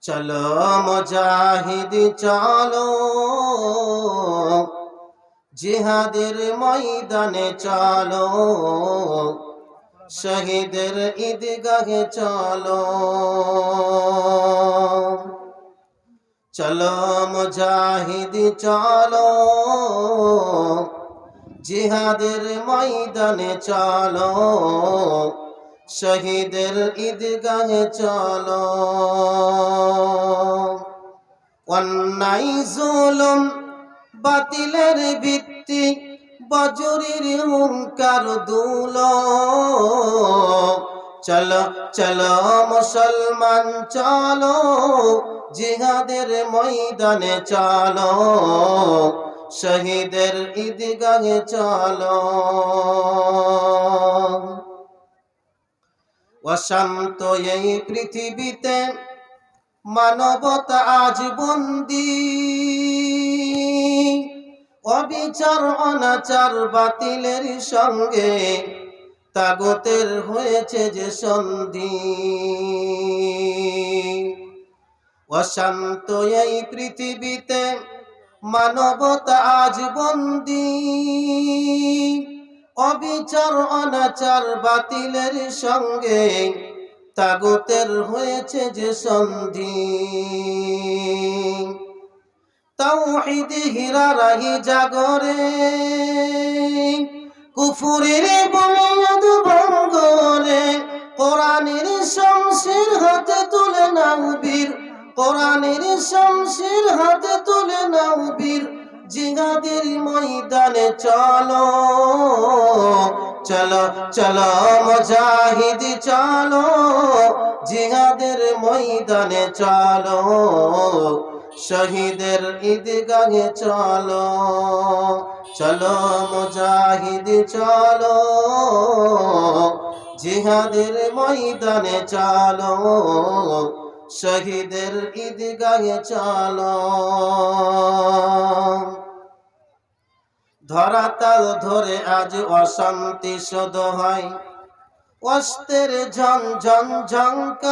চলো মুজাহিদ, চলো। জিহাদের ময়দানে চলো। শহীদের ঈদগাহে চলো। চলো মুজাহিদ, চলো। জিহাদের ময়দানে চলো। শহীদের ঈদগাহে চলো। অন্যায়, জুলুম, বাতিলের ভিত্তি, বজরির হুঙ্কার দুল। চলো চলো, মুসলমান, চলো, জিহাদের ময়দানে চলো। শহীদের ঈদগাহে চলো। অশান্ত এই পৃথিবীতে মানবতা আজ বন্দি। অবিচার, অনাচার বাতিলের সঙ্গে তাগতের হয়েছে যে সন্ধি। অশান্ত এই পৃথিবীতে মানবতা আজ বন্দি। অবিচার, অনাচার বাতিলের সঙ্গে তাগতের হয়েছে যে সন্ধি। তাওহীদ হীরা রাহি জাগরে, কুফুরের বুনিয়াদ ভঙ্গরে, কোরআনের শমশির হাতে তুলে নাও বীর, কোরআনের শমশির হাতে তুলে নাও বীর। জিহাদের ময়দানে চলো চলো চলো মুজাহিদ, চলো, জিহাদের ময়দানে চলো, শহীদের ঈদগাহে চলো চলো মুজাহিদ, চলো, জিহাদের ময়দানে চলো, শহীদের ঈদগাহে চলো। ধরাতাল ধরে আজ অশান্তি শোধ হয়। অস্তের ঝন ঝন ঝঙ্কার।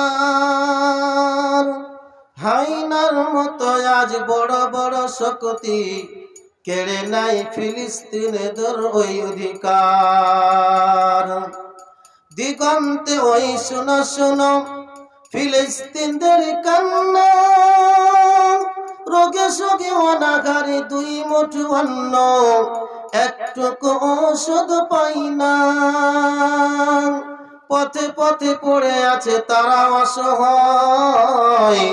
হাইনার মতো আজ বড় বড় শক্তি কেড়ে নাই ফিলিস্তিনেদের ওই অধিকার। দিগন্তে ওই শুনো শুনো, ফিলিস্তিনদের কান্না। রোগে সোগে অনাগারে দুই মুঠু অন্ন। একটুকু ঔষধ পাই না। পথে পথে পড়ে আছে তারা অসহায়।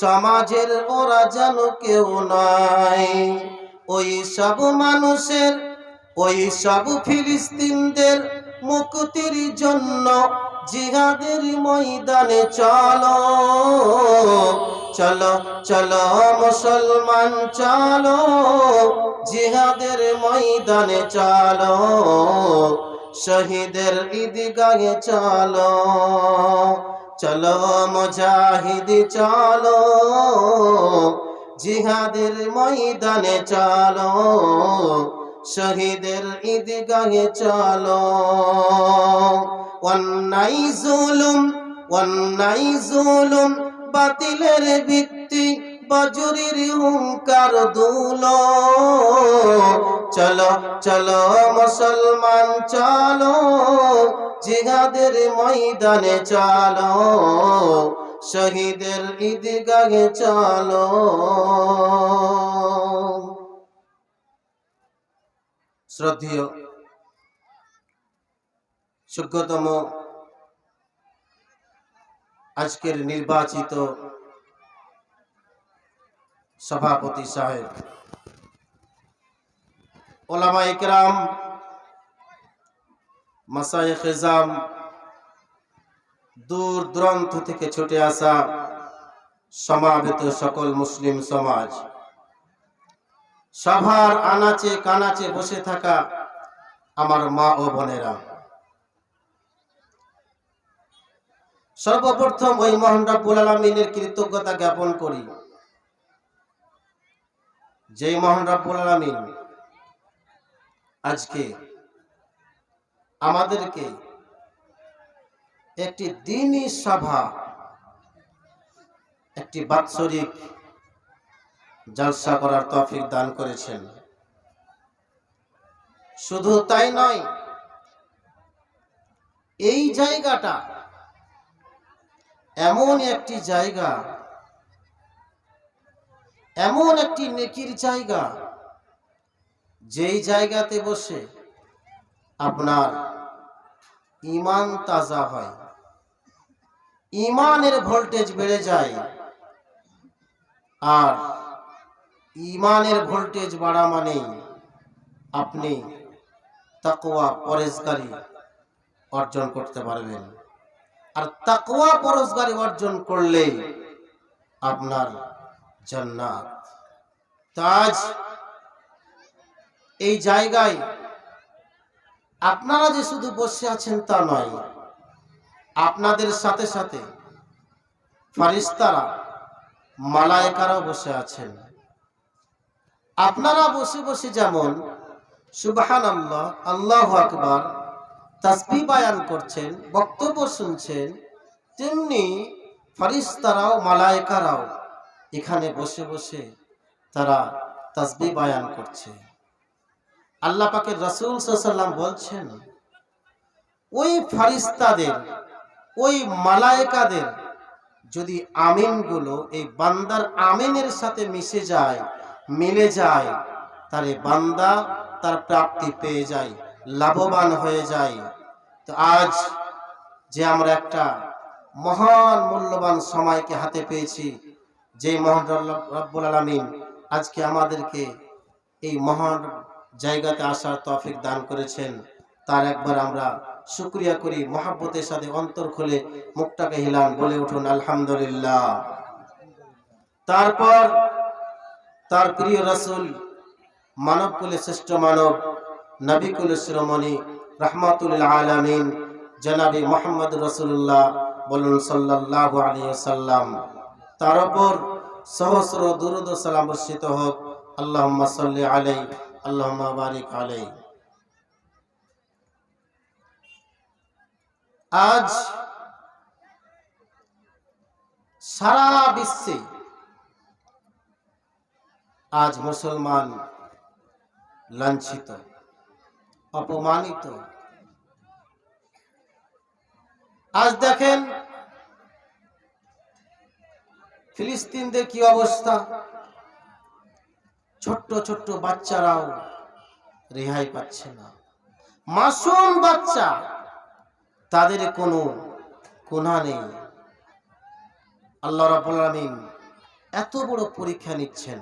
সমাজের ওরা যেন কেউ নাই। ওই সব মানুষের, ওই সব ফিলিস্তিনদের মুক্তির জন্য জিহাদের ময়দানে চলো চলো চলো মুসলমান, চলো, জিহাদের ময়দানে চলো, শহীদের ঈদগাহে চলো চলো মুজাহিদ, চলো, জিহাদের ময়দানে চলো, শহীদের ঈদগাহে চলো। অন্যায় জুলুম অন্যায় জুলুম, বাতিলের ভিত্তি, বজরির হুঙ্কার দুল চলো চলো মুসলমান, চলো, জিহাদের ময়দানে চলো, শহীদের ঈদগাহে চলো। শ্রদ্ধেয় যোগ্যতম আজকের নির্বাচিত সভাপতি সাহেব। ওলামা ইকরাম মাসায় খেজাম দূর দূরান্ত থেকে ছুটে আসা সমাবেত সকল মুসলিম সমাজ, সভার আনাচে কানাচে বসে থাকা আমার মা ও বোনেরা। সর্বপ্রথম ওই মহান রাব্বুল আলমিনের কৃতজ্ঞতা জ্ঞাপন করি। যেই মহান রাব্বুল আলমিন আজকে আমাদেরকে একটি দিনই সভা, একটি বাৎসরিক জলসা করার তৌফিক দান করেছেন। শুধু তাই নয়, এই জায়গাটা এমন একটি জায়গা, এমন একটি নেকির জায়গা, যেই জায়গাতে বসে আপনার ইমান তাজা হয়। ইমানের ভোল্টেজ বেড়ে যায় আর ইমানের ভোল্টেজ বাড়া মানেই আপনি তাকোয়া পরেশগারি অর্জন করতে পারবেন। আর তাকওয়া পরশগারি অর্জন করলে আপনার জান্নাত। তাজ এই জায়গায় আপনারা যে শুধু বসে আছেন তা নয়, আপনাদের সাথে সাথে ফারিস্তারা মালায়েকারাও বসে আছেন। আপনারা বসে বসে যেমন সুবাহান আল্লাহ আল্লাহ আকবার তাসবি বায়ান করছেন, বক্তব্য শুনছেন, তেমনি ফারিস্তারাও, মালায়েকারাও এখানে বসে বসে তারা তাসবি বায়ান করছে। আল্লাহ পাকের রাসূল সাল্লাম বলছেন, ওই ফারিস্তাদের, ওই মালায়েকাদের যদি আমিনগুলো, এই বান্দার আমিনের সাথে মিশে যায়, মিলে যায়, তাহলে বান্দা তার প্রাপ্তি পেয়ে যায়। লাভবান হয়ে যায়। তো আজ যে আমরা একটা মহান মূল্যবান সময়কে হাতে পেয়েছি যে মহান রব্বুল আলমিন আজকে আমাদেরকে এই মহান জায়গাতে আসার তৌফিক দান করেছেন। তার একবার আমরা শুক্রিয়া করি, মহাব্বতের সাথে অন্তর খুলে মুখটাকে হিলান, বলে উঠুন, আলহামদুলিল্লাহ। তারপর তার প্রিয় রাসূল মানব কুলে শ্রেষ্ঠ মানব নবী কুলে শিরোমণি রহমাতুল আলামিন জনাবি মোহাম্মদ রসুল্লাহ বলুন সাল্লাল্লাহু আলাইহি সাল্লাম তার উপর সহস্র দুরুদ সালাম বর্ষিত হোক। আল্লাহুম্মা সাল্লি আলাইহি, আল্লাহুম্মা বারিক আলাইহি। আজ সারা বিশ্বে আজ মুসলমান লাঞ্ছিত। অপমানিত। আজ দেখেন, ফিলিস্তিনদের কি অবস্থা? ছোট্ট ছোট্ট বাচ্চারাও রেহাই পাচ্ছে না। মাসুম বাচ্চা, তাদের কোনো কোনা নেই। আল্লাহ রাব্বুল আলামিন এত বড় পরীক্ষা নিচ্ছেন।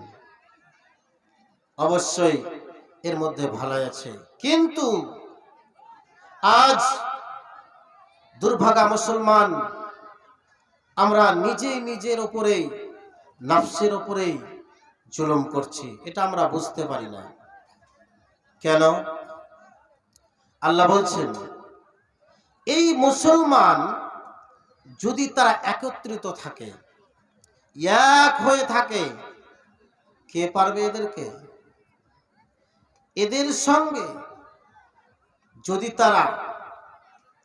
অবশ্যই এর মধ্যে ভালাই আছে। কিন্তু আজ দুর্ভাগা মুসলমান আমরা নিজেই নিজের উপরেই, নাফসের উপরেই জুলুম করছি। এটা আমরা বুঝতে পারি না। কেন? আল্লাহ বলছেন, এই মুসলমান যদি তারা একত্রিত থাকে, এক হয়ে থাকে, কে পারবে এদেরকে? এদের সঙ্গে যদি তারা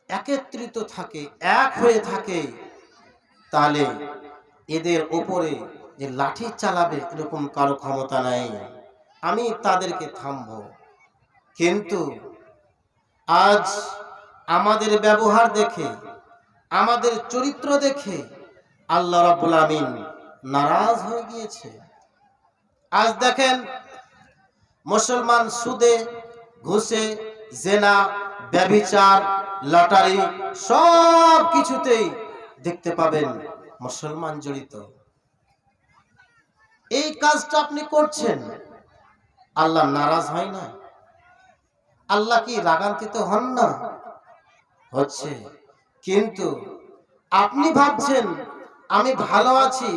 একত্রিত থাকে, এক হয়ে থাকে, তাহলে এদের ওপরে যে লাঠি চালাবে এরকম কারও ক্ষমতা নাই। আমি তাদেরকে থামব। কিন্তু আজ আমাদের ব্যবহার দেখে, আমাদের চরিত্র দেখে আল্লাহ রাব্বুল আমিন নারাজ হয়ে গিয়েছে। আজ দেখেন মুসলমান সুদে, ঘুষে, জেনা, ব্যভিচার, লটারি সব কিছুতেই দেখতে পাবেন মুসলমান জড়িত। এই কাজটা আপনি করছেন, আল্লাহ নারাজ হয় না? আল্লাহ কি রাগান্বিত হন না? হচ্ছে, কিন্তু আপনি ভাবছেন, আমি ভালো আছি,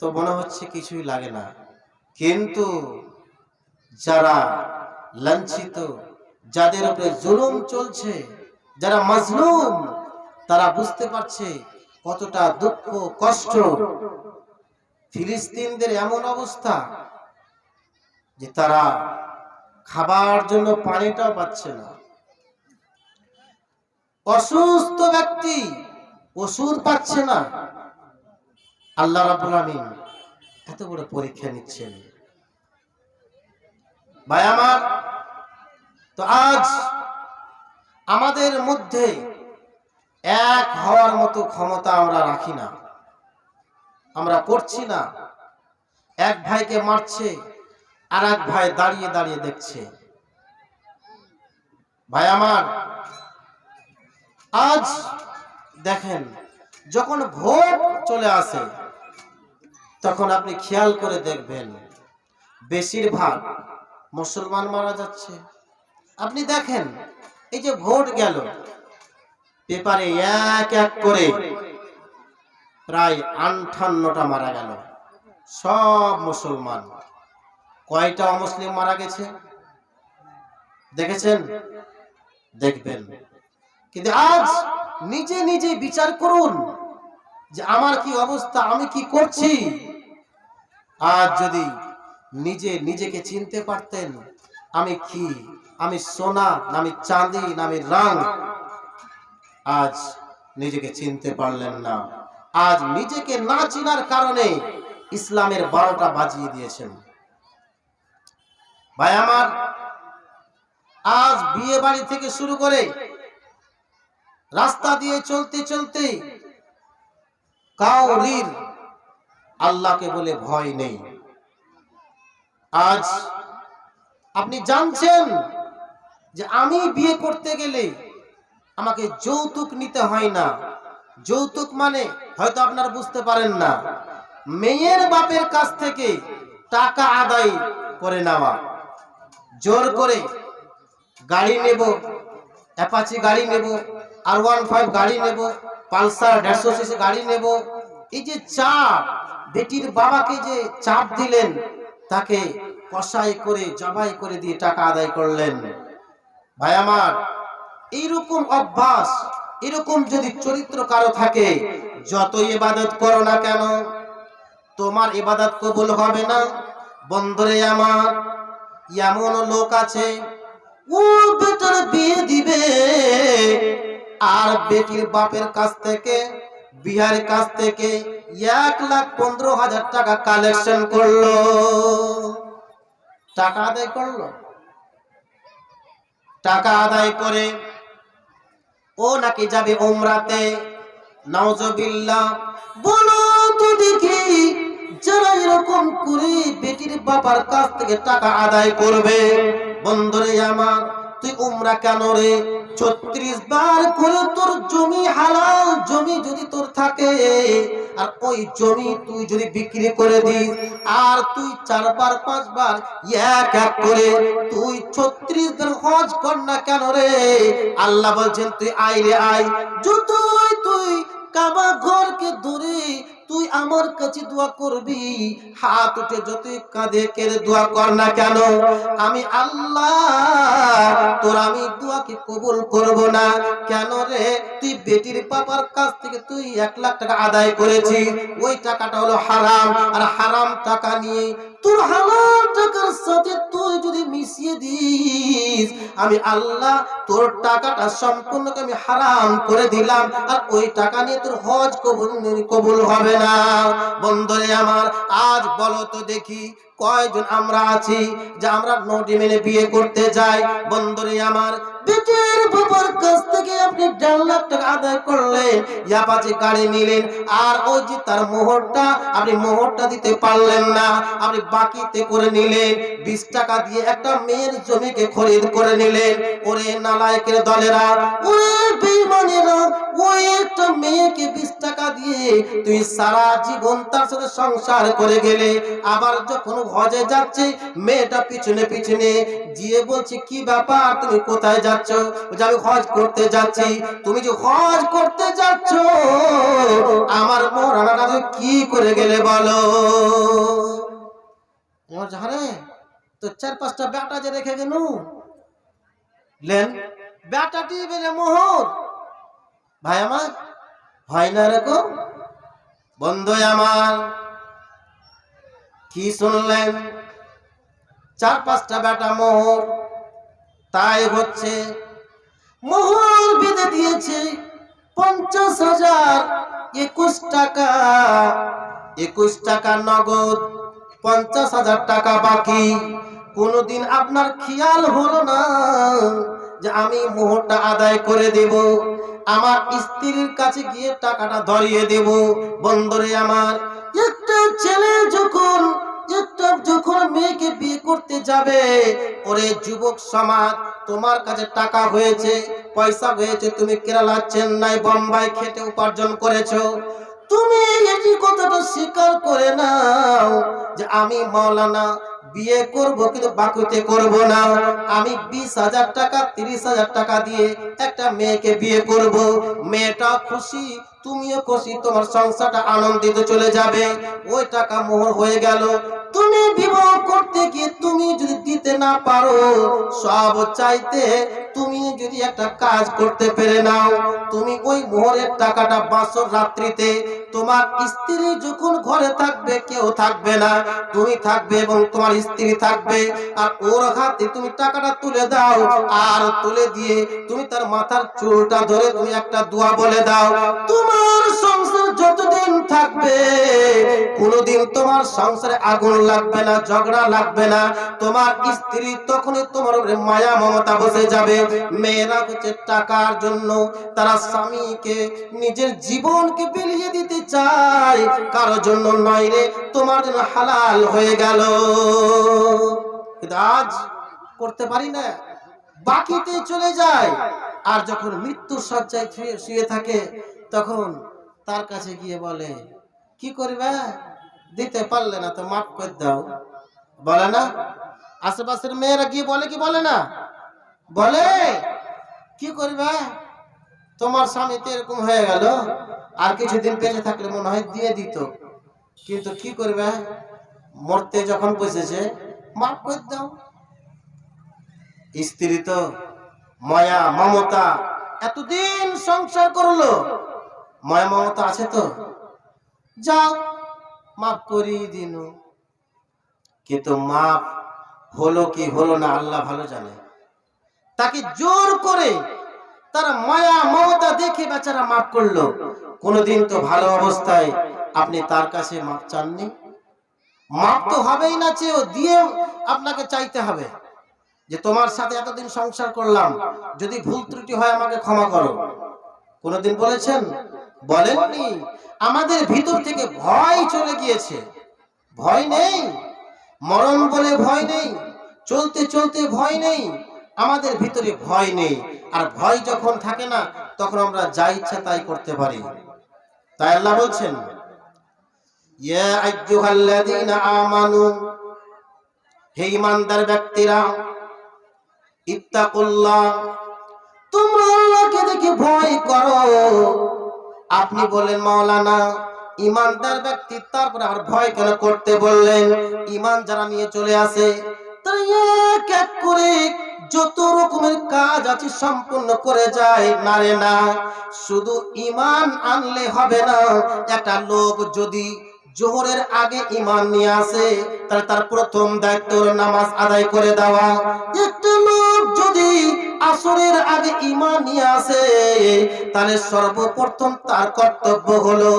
তো মনে হচ্ছে কিছুই লাগে না। কিন্তু যারা লাঞ্ছিত, যাদের উপরে জুলুম চলছে, যারা মাজলুম, তারা বুঝতে পারছে কতটা দুঃখ, কষ্ট। ফিলিস্তিনদের এমন অবস্থা যে তারা খাবার জন্য পানিটাও পাচ্ছে না। অসুস্থ ব্যক্তি ওষুধ পাচ্ছে না। আল্লাহ রাব্বুল আমিন এত বড় পরীক্ষা নিচ্ছেন। ভাই, আমার তো আজ আমাদের মধ্যে এক হওয়ার মতো ক্ষমতা আমরা রাখি না। আমরা করছি না। এক ভাইকে মারছে আর এক ভাই দাঁড়িয়ে দাঁড়িয়ে দেখছে। ভাই, আমার আজ দেখেন, যখন ভোট চলে আসে তখন আপনি খেয়াল করে দেখবেন, বেশিরভাগ মুসলমান মারা যাচ্ছে। আপনি দেখেন, এই যে ভোট গেল, পেপারে এক এক করে প্রায় আটান্নটা মারা গেল। সব মুসলমান। কয়টা অমুসলিম মারা গেছে? দেখেছেন? দেখবেন। কিন্তু আজ নিজে নিজে বিচার করুন যে আমার কি অবস্থা, আমি কি করছি? আজ যদি নিজে নিজেকে চিনতে পারতেন, আমি কি? আমি সোনা, না আমি চাঁদি, না আমি রাং? আজ নিজেকে চিনতে পারলেন না। আজ নিজেকে না চিনার কারণে ইসলামের বারোটা বাজিয়ে দিয়েছেন। ভাই আমার, আজ বিয়ে বাড়ি থেকে শুরু করে রাস্তা দিয়ে চলতে চলতে কাউরির আল্লাহকে বলে ভয় নেই। আজ আপনি জানছেন যে আমি বিয়ে করতে গেলে আমাকে যৌতুক নিতে হয় না। যৌতুক মানে হয়তো আপনারা বুঝতে পারেন না। মেয়ের বাপের কাছ থেকে টাকা আদায় করে নেওয়া। জোর করে গাড়ি নেব, অ্যাপাচি গাড়ি নেব, আর ওয়ান ফাইভ গাড়ি নেব, পালসার দেড়শো সিসি গাড়ি নেব এই যে চাপ, বেটির বাবাকে যে চাপ দিলেন, তাকে কষাই করে, জবাই করে দিয়ে টাকা আদায় করলেন। ভাই আমার, এইরকম অভ্যাস, এরকম যদি চরিত্র কারও থাকে যত ইবাদত করো না কেন, তোমার ইবাদত কবুল হবে না। বন্ধুরে আমার, এমন লোক আছে, ও বেটার বিয়ে দিবে, আর বেটির বাপের কাছ থেকে বিহারের কাছ থেকে এক লাখ পনেরো হাজার টাকা কালেকশন করল। টাকা আদায় করল? টাকা আদায় করে ও নাকি যাবে ওমরাতে নওজবিল্লাহ। বলো তো দেখি, যারা এরকম করে বেটির বাবার কাছ থেকে টাকা আদায় করবে? বন্ধুরে আমার, তুই উমরা কেন রে? ছত্রিশ বার করে তোর জমি হালাল জমি যদি তোর থাকে, আর ওই জমি তুই যদি বিক্রি করে দিস, আর তুই চারবার, পাঁচবার, এক এক করে তুই ছত্রিশ দিন হজ কর না কেন রে? আল্লাহ বলছেন, তুই আয় রে আয়। যতই তুই কাবা ঘরকে ধরে তুই আমার কাছে দোয়া করবি। হাত উঠে যতই কাঁধে কেড়ে দোয়া কর না কেন? আমি আল্লাহ, তোর আমি দোয়াকে কবুল করব না। কেন রে? তুই বেটির পাপার কাছ থেকে তুই এক লাখ টাকা আদায় করেছিস। ওই টাকাটা হলো হারাম। আর হারাম টাকা নিয়ে তোর হালাল টাকার সাথে তুই যদি মিশিয়ে দিস, আমি আল্লাহ তোর টাকাটা সম্পূর্ণ আমি হারাম করে দিলাম, আর ওই টাকা নিয়ে তোর হজ কবুল কবুল হবে না। বন্ধুরে আমার, আজ বলো তো দেখি কয়জন আমরা আছি, যে আমরা নটি মেনে বিয়ে করতে যাই। বন্ধুরে আমার বেটের বাবার কাছ থেকে আপনি দেড় লাখ টাকা আদায় করলেন ইয়াপাচে গাড়ি নিলেন, আর ওই যে তার মোহরটা, আপনি মোহরটা দিতে পারলেন না, আপনি বাকিতে করে নিলেন, বিশ টাকা দিয়ে একটা মেয়ের জমিকে খরিদ করে নিলেন। ওরে নালায়কের দলেরা, ওরে ওই একটা মেয়েকে বিশ টাকা দিয়ে তুই সারা জীবন তার সাথে সংসার করে গেলে। আবার যখন হজে যাচ্ছে, মেয়েটা পিছনে পিছনে গিয়ে বলছে, কি ব্যাপার? তুমি কোথায় যাচ্ছ বলছে, আমি হজ করতে যাচ্ছি। তুমি যে হজ করতে যাচ্ছ আমার মরানাটা তুমি কি করে গেলে বলো? আমার তো চার পাঁচটা যে রেখে গেল। লেন মোহর। ভাই আমার হয় না এরকম বন্ধু আমার কি শুনলেন? চার পাঁচটা বেটা মোহর। তাই হচ্ছে মোহর বেঁধে দিয়েছে পঞ্চাশ হাজার একুশ টাকা। একুশ টাকা নগদ, পঞ্চাশ হাজার টাকা বাকি। কোনোদিন আপনার খেয়াল হলো না যে আমি মোহরটা আদায় করে দেব। আমার স্ত্রীর কাছে গিয়ে টাকাটা ধরিয়ে দেব। বন্দরে আমার, একটা ছেলে যখন যখন মেয়েকে বিয়ে করতে যাবে, ওরে যুবক সমাজ, তোমার কাছে টাকা হয়েছে, পয়সা হয়েছে, তুমি কেরালা, চেন্নাই, বোম্বাই খেটে উপার্জন করেছ। তুমি এই কথাটা স্বীকার করে নাও যে আমি মাওলানা, বিয়ে করব কিন্তু বাকুতে করব না। আমি বিশ হাজার টাকা, তিরিশ হাজার টাকা দিয়ে একটা মেয়েকে বিয়ে করব। মেয়েটা খুশি, তুমিও খুশি, তোমার সংসারটা আনন্দিত চলে যাবে। ওই টাকা মোহর হয়ে গেল তুমি বিবাহ করতে গিয়ে তুমি যদি দিতে না পারো, সব চাইতে তুমি যদি একটা কাজ করতে পেরে নাও, তুমি ওই মোহরের টাকাটা বাসর রাত্রিতে তোমার স্ত্রী যখন ঘরে থাকবে, কেউ থাকবে না। তুমি থাকবে এবং তোমার স্ত্রী থাকবে, আর ওর হাতে তুমি টাকাটা তুলে দাও, আর তুলে দিয়ে তুমি তার মাথার চুলটা ধরে তুমি একটা দোয়া বলে দাও। তোমার সংসার যতদিন থাকবে, কোনোদিন তোমার সংসারে আগুন লাগবে না, ঝগড়া লাগবে না। তোমার স্ত্রী তখনই তোমার উপরে মায়া, মমতা বসে যাবে। মেয়েরা হচ্ছে টাকার জন্য তারা স্বামীকে, নিজের জীবনকে বিলিয়ে দিতে চায়। কারও জন্য নয় রে, তোমার জন্য হালাল হয়ে গেল। আজ করতে পারি না। বাকিতে চলে যায়। আর যখন মৃত্যুর সজ্জায় শুয়ে থাকে, তখন তার কাছে গিয়ে বলে, কি করবে? দিতে পারলে না তো মাফ করে দাও। বলে না। আশেপাশের মেয়েরা গিয়ে বলে কি বলে না? বলে, কি করবে? তোমার স্বামী তো এরকম হয়ে গেল, আর কিছুদিন বেঁচে থাকলে মনে হয় দিয়ে দিত। কিন্তু কি করবে? মরতে যখন বসেছে, মাফ করে দাও। স্ত্রী তো মায়া, মমতা, এতদিন সংসার করল। মায়া মমতা আছে তো? যাও, মাফ করিয়ে দিন। কিন্তু মাফ হলো কি হলো না আল্লাহ ভালো জানে। তাকে জোর করে তারা মায়া মমতা দেখে বেচারা মাফ করল। কোনোদিন তো ভালো অবস্থায় আপনি তার কাছে মাফ চাননি। মাফ তো হবেই না, চেয়েও দিয়ে আপনাকে চাইতে হবে। যে তোমার সাথে এতদিন সংসার করলাম, যদি ভুল ত্রুটি হয় আমাকে ক্ষমা করো। কোনোদিন বলেছেন? বলেননি, আমাদের ভিতর থেকে ভয় চলে গিয়েছে। ভয় নেই, মরণ বলে ভয় নেই, চলতে চলতে ভয় নেই, আমাদের ভিতরে ভয় নেই। আর ভয় যখন থাকে না, তখন আমরা যা ইচ্ছা তাই করতে পারি। তাই আল্লাহ বলছেন হে ঈমানদার ব্যক্তিরা, ইত্তাকুল্লাহ, তোমরা আল্লাহকে দেখে ভয় করো। আপনি বলেন মাওলানা, ইমানদার ব্যক্তি তারপরে আর ভয় কেন করতে বললেন? ইমান যারা নিয়ে চলে আসে যত রকমের কাজ আছে সম্পূর্ণ করে যায় না রে না। শুধু ইমান আনলে হবে না, একটা লোক যদি জোহরের আগে ইমান নিয়ে আসে, তাহলে তার প্রথম দায়িত্ব নামাজ আদায় করে দেওয়া। আসরের আগে ইমান আসে, তাহলে সর্বপ্রথম তার কর্তব্য হলো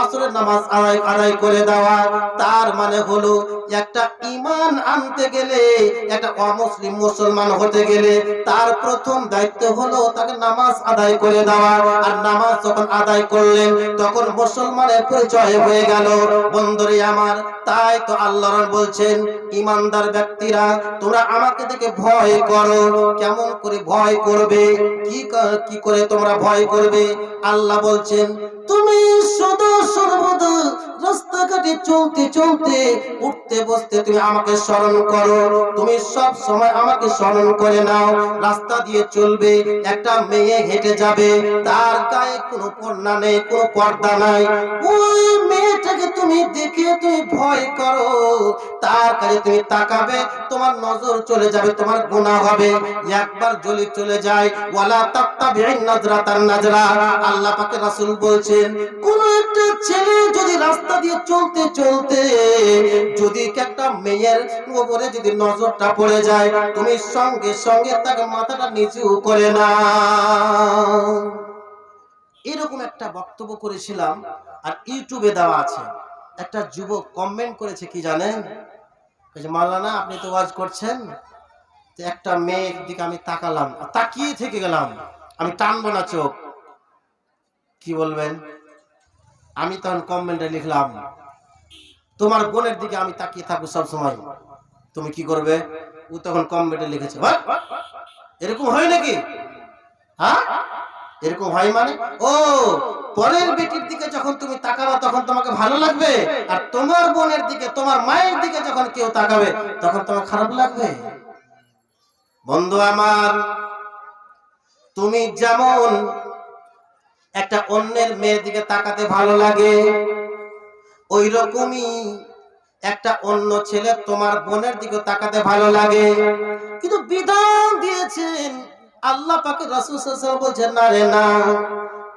আসরের নামাজ আদায় আদায় করে দেওয়া। তার মানে হলো একটা ইমান আনতে গেলে, একটা অমুসলিম মুসলমান হতে গেলে তার প্রথম দায়িত্ব হলো তাকে নামাজ আদায় করে দেওয়া। আর নামাজ যখন আদায় করলেন, তখন মুসলমানের পরিচয় হয়ে গেল। বন্ধুরে আমার, তাই তো আল্লাহ বলছেন ইমানদার ব্যক্তিরা, তোমরা আমাকে দেখে ভয় করো। কেমন করে ভয় করবে? কি কি করে তোমরা ভয় করবে? আল্লাহ বলছেন তুমি সদা সর্বদা রাস্তাঘাটে চলতে চলতে উঠতে বসতে তুমি আমাকে স্মরণ করো। তুমি সব সময় আমাকে স্মরণ করে নাও। রাস্তা দিয়ে চলবে, একটা মেয়ে হেঁটে যাবে। তার গায়ে কোনো পর্দা নেই, কোনো পর্দা নাই। ওই মেয়েটাকে তুমি দেখে তুমি ভয় করো। তার কাছে তুমি তাকাবে, তোমার নজর চলে যাবে, তোমার গুনাহ হবে। একবার জলি চলে যায়। ওয়ালা তাত্তাবি'in নাজরাতান নাজরা। আল্লাহ পাকে রাসূল বলছেন কোন একটা ছেলে যদি রাস্তা দিয়ে চলতে চলতে যদি একটা মেয়ের উপরে যদি নজরটা পড়ে যায়, তুমি সঙ্গে সঙ্গে তাকে মাথাটা নিচু করে না এরকম একটা বক্তব্য করেছিলাম আর ইউটিউবে দেওয়া আছে। একটা যুবক কমেন্ট করেছে, কি জানেন? মাওলানা, আপনি তো ওয়াজ করছেন একটা মেয়ের দিকে আমি তাকালাম তাকিয়ে থেকে গেলাম। আমি টানবো না চোখ। কি বলবেন? আমি তখন কমেন্টে লিখলাম, তোমার বোনের দিকে আমি তাকিয়ে থাকব সবসময়। তুমি কি করবে? ও তখন কমেন্টে লিখেছে "হোয়াট? এরকম হয় নাকি? হ্যাঁ? এরকম হয় মানে? ও, পরের বেটির দিকে যখন তুমি তাকাবা তখন তোমাকে ভালো লাগবে। আর তোমার বোনের দিকে, তোমার মায়ের দিকে যখন কেউ তাকাবে তখন তোমার খারাপ লাগবে। বন্ধু আমার, তুমি যেমন একটা অন্যের মেয়ের দিকে তাকাতে ভালো লাগে। ওই রকমই একটা অন্য ছেলে তোমার বোনের দিকে তাকাতে ভালো লাগে। কিন্তু বিধান দিয়েছেন, আল্লাহ পাকে রাসূল বলছেন, না রে, না।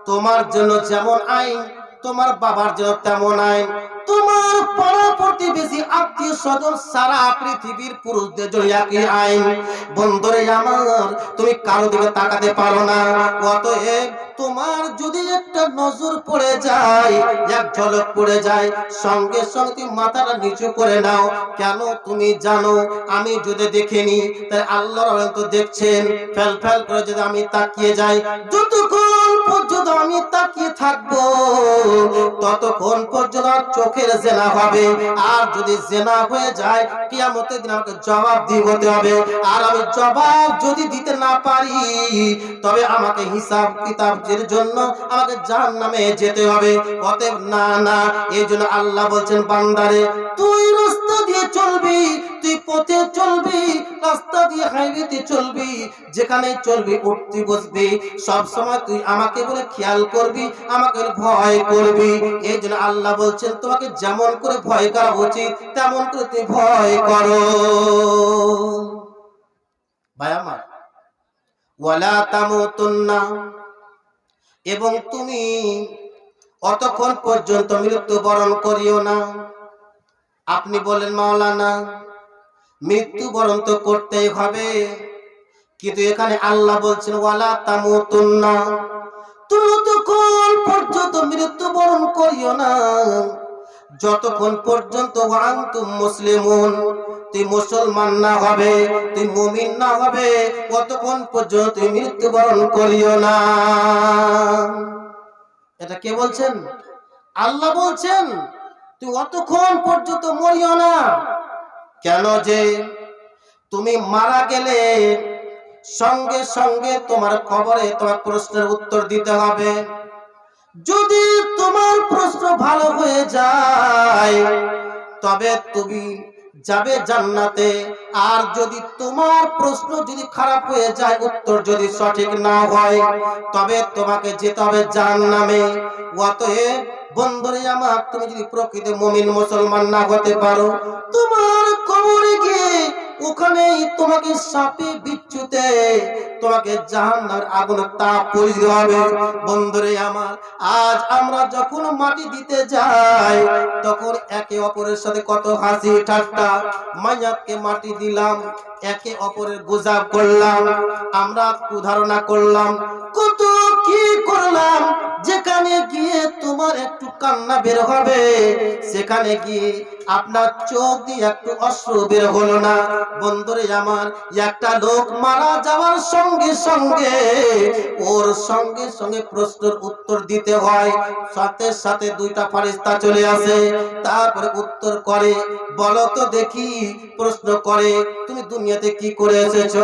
তোমার জন্য যেমন আইন, তোমার বাবার জন্য তেমন আইন। তোমার পাড়া প্রতিবেশী আত্মীয় স্বজন সারা পৃথিবীর পুরুষদের জন্য আইন। আমার, তুমি কারও দিকে তাকাতে পারো না। অতএব তোমার যদি একটা নজর পড়ে যায়, এক ঝলক পড়ে যায়, সঙ্গে সঙ্গে তুমি মাথাটা নিচু করে নাও। কেন তুমি জানো? আমি যদি দেখিনি, তাই আল্লাহর তো দেখছেন। ফেল ফেল করে যদি আমি তাকিয়ে যাই, যতক্ষণ পর্যন্ত আমি তাকিয়ে থাকব। ততক্ষণ পর্যন্ত চোখের জেনা হবে। আর যদি জেনা হয়ে যায়, কিয়ামতের দিন আমাকে জবাব দিতে হবে। আর আমি জবাব যদি দিতে না পারি, তবে আমাকে হিসাব কিতাবের জন্য আমাকে জাহান্নামে যেতে হবে। অতএব না না, এই জন্য আল্লাহ বলছেন, বান্দারে, তুই রাস্তা দিয়ে চলবি, তুই পথে চলবি, রাস্তা দিয়ে হাইওয়েতে চলবি যেখানে চলবি উঠতি বসবি। সব সময় তুই আমাকে বলে খেয়াল করবি, আমাকে ভয় করবি। এই জন্য আল্লাহ বলছেন, তোমাকে যেমন করে ভয় করা উচিত, তেমন করে তুই ভয় করো। ভাই আমার, ওয়ালা তামুতুন্না, এবং তুমি অতক্ষণ পর্যন্ত মৃত্যুবরণ করিও না। আপনি বলেন, মাওলানা মৃত্যুবরণ তো করতেই হবে, কিন্তু এখানে আল্লাহ বলছেন, ওয়ালা তামুতুন্না তুমি ততক্ষণ পর্যন্ত মৃত্যুবরণ করিও না। যতক্ষণ পর্যন্ত ওয়ান্তুম মুসলিমুন তুই মুসলমান না হবে তুই মুমিন না হবে কতক্ষণ পর্যন্ত মৃত্যুবরণ করিও না। এটা কে বলছেন? আল্লাহ বলছেন তুই অতক্ষণ পর্যন্ত মরিও না। কেন যে তুমি মারা গেলে সঙ্গে সঙ্গে তোমার কবরে তোমার প্রশ্নের উত্তর দিতে হবে। যদি তোমার প্রশ্ন ভালো হয়ে যায়, তবে তুমি যাবে জান্নাতে। আর যদি তোমার প্রশ্ন যদি খারাপ হয়ে যায়, উত্তর যদি সঠিক না হয়, তবে তোমাকে যেতে হবে জাহান্নামে। অতএব বন্ধুরে আমার, তুমি যদি প্রকৃত মুমিন মুসলমান না হতে পারো, তোমার কবরে গিয়ে ওখানেই তোমাকে সাপে বিচ্ছুতে তোমাকে জাহান্নামের আগুনের তাপ পরিতে হবে। বন্ধুরে আমার, আজ আমরা যখন মাটি দিতে যাই, তখন একে অপরের সাথে কত হাসি ঠাট্টা। মাইয়াতকে মাটি দিলাম, একে অপরের গুজাব করলাম, আমরা কুধারণা করলাম, কত কি করলাম যেখানে গিয়ে তোমার একটু কান্না বের হবে, সেখানে গিয়ে আপনার চোখ দিয়ে একটু অশ্রু বের হলো না। বন্ধুরে আমার, একটা লোক মারা যাওয়ার সঙ্গে সঙ্গে ওর সঙ্গে সঙ্গে প্রশ্নের উত্তর দিতে হয়। সাথে সাথে দুইটা ফারিস্তা চলে আসে, তারপরে উত্তর করে, বলো তো দেখি, প্রশ্ন করে, তুমি দুনিয়াতে কি করে এসেছ?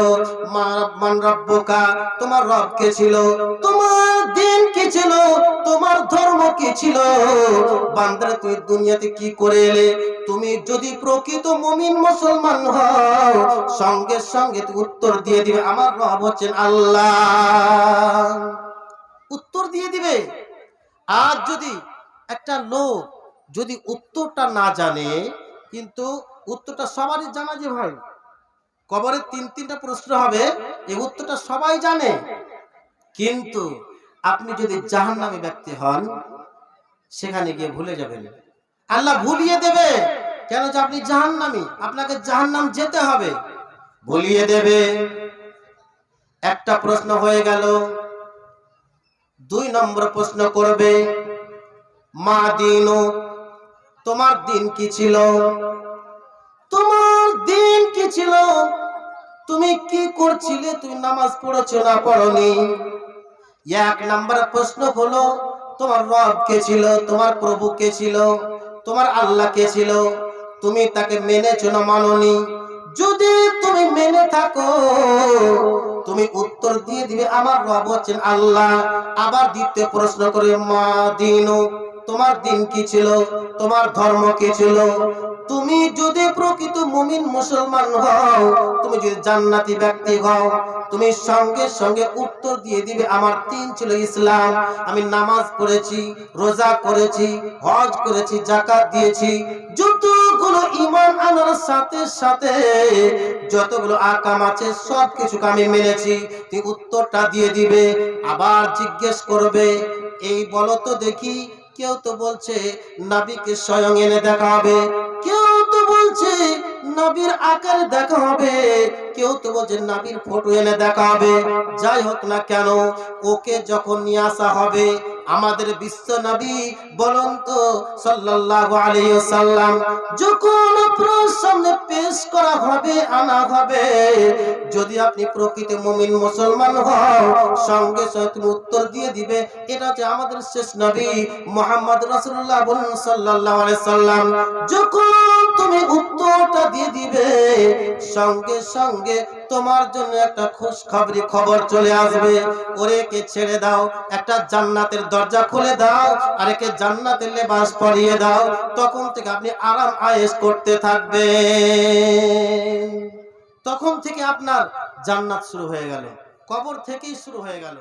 মা- মান রব্বকা তোমার রব কে ছিল? তোমার দিন কি ছিল? তোমার ধর্ম কি ছিল? বান্দারে তুই দুনিয়াতে কি করে এলে? তুমি যদি প্রকৃত মুমিন মুসলমান হও, সঙ্গে সঙ্গে উত্তর দিয়ে দিবে, আমার রব হচ্ছেন আল্লাহ। উত্তর দিয়ে দিবে। আর যদি একটা লোক যদি উত্তরটা না জানে, কিন্তু উত্তরটা সবারই জানা যে ভাই কবরের তিন তিনটা প্রশ্ন হবে, এই উত্তরটা সবাই জানে। কিন্তু আপনি যদি জাহান্নামী ব্যক্তি হন, সেখানে গিয়ে ভুলে যাবেন। আল্লাহ ভুলিয়ে দেবে, কেন যে আপনি জাহান্নামী? আপনাকে জাহান্নাম যেতে হবে। ভুলিয়ে দেবে। একটা প্রশ্ন হয়ে গেল, দুই নম্বর প্রশ্ন করবে, মা দিন, তোমার দিন কি ছিল? তোমার দিন কি ছিল? তুমি কি করছিলে? তুমি নামাজ পড়েছো না পড়নি? এক নাম্বার প্রশ্ন হলো, তোমার রব কে ছিল, তোমার প্রভু কে ছিল, তোমার আল্লাহ কে ছিল? তুমি তাকে মেনেছো না মাননি? যদি তুমি মেনে থাকো, তুমি উত্তর দিয়ে দিবে, আমার রব হচ্ছেন আল্লাহ। আবার দ্বিতীয় প্রশ্ন করে, মা দিনু। তোমার দিন কি ছিল? তোমার ধর্ম কি ছিল? তুমি যদি প্রকৃত মুমিন মুসলমান হও, তুমি যদি জান্নাতি ব্যক্তি হও, তুমি সঙ্গে সঙ্গে উত্তর দিয়ে দিবে, আমার তিন ছিল ইসলাম। আমি নামাজ পড়েছি, রোজা করেছি, হজ করেছি জাকাত দিয়েছি। যতগুলো ইমান আনার সাথে সাথে যতগুলো আকাম আছে সব কিছুকে আমি মেনেছি। তুমি উত্তরটা দিয়ে দিবে, আবার জিজ্ঞেস করবে, এই বলো তো দেখি কেউ তো বলছে নাবিকে স্বয়ং এনে দেখা হবে। কেউ তো বলছে নাবির আকারে দেখা হবে। কেউ তো বলছে নাবির ফটো এনে দেখা হবে। যাই হোক না কেন, ওকে যখন নিয়ে আসা হবে আমাদের বিশ্ব নবী বলুন তো সাল্লাল্লাহু আলাইহি সাল্লাম যখন আপনার সামনে পেশ করা হবে, আনা হবে, যদি আপনি প্রকৃত মুমিন মুসলমান হও, সঙ্গে সঙ্গে উত্তর দিয়ে দিবে, এটা হচ্ছে আমাদের শেষ নবী মোহাম্মদ রাসূলুল্লাহ বলুন সাল্লাল্লাহু আলাইহি সাল্লাম যখন তুমি উত্তরটা দিয়ে দিবে, সঙ্গে সঙ্গে তোমার জন্য একটা খুশখবরি খবর চলে আসবে। ওরে কে ছেড়ে দাও, একটা জান্নাতের দরজা খুলে দাও আর একে জান্নাতের লেবাস পরিয়ে দাও। তখন থেকে আপনি আরাম আয়েস করতে থাকবে তখন থেকে আপনার জান্নাত শুরু হয়ে গেল, কবর থেকেই শুরু হয়ে গেল।